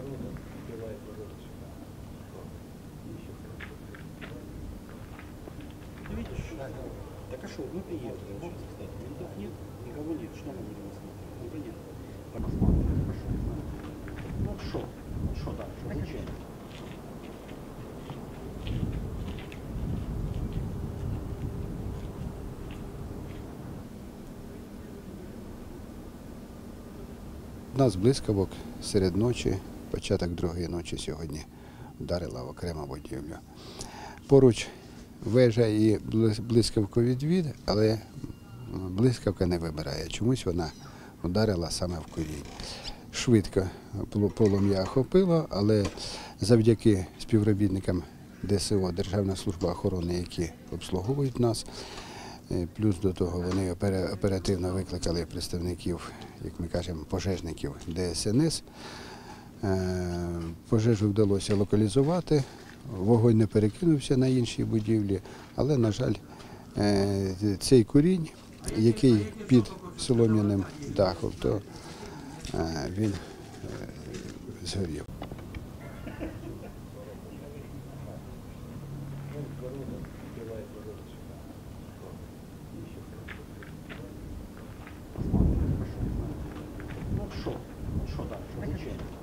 обороны убивает ворота сюда. Ты видишь? Да, да. Так а что, мы приехали. Вот, кстати, ментов нет, никого нет. Что мы будем осмотреть? Никого ну, нет. Так осматриваем, хорошо. Ну что? Ну что, да, что зачем? Нас блискавок серед ночі початок другої ночі сьогодні вдарила в окрему будівлю. Поруч вежа і блис- блискавку відвід, але блискавка не вибирає. Чомусь вона вдарила саме в корінь. Швидко полум'я охопило, але завдяки співробітникам ДСО, Державна служба охорони, які обслуговують нас, Е, Плюс до того вони оперативно викликали представників, як ми кажемо, пожежників ДСНС. Е, пожежу вдалося локалізувати, вогонь не перекинувся на інші будівлі, але, на жаль, е, цей курінь, який під солом'яним дахом, то е, він згорів. Ну, ну, що? Що далі?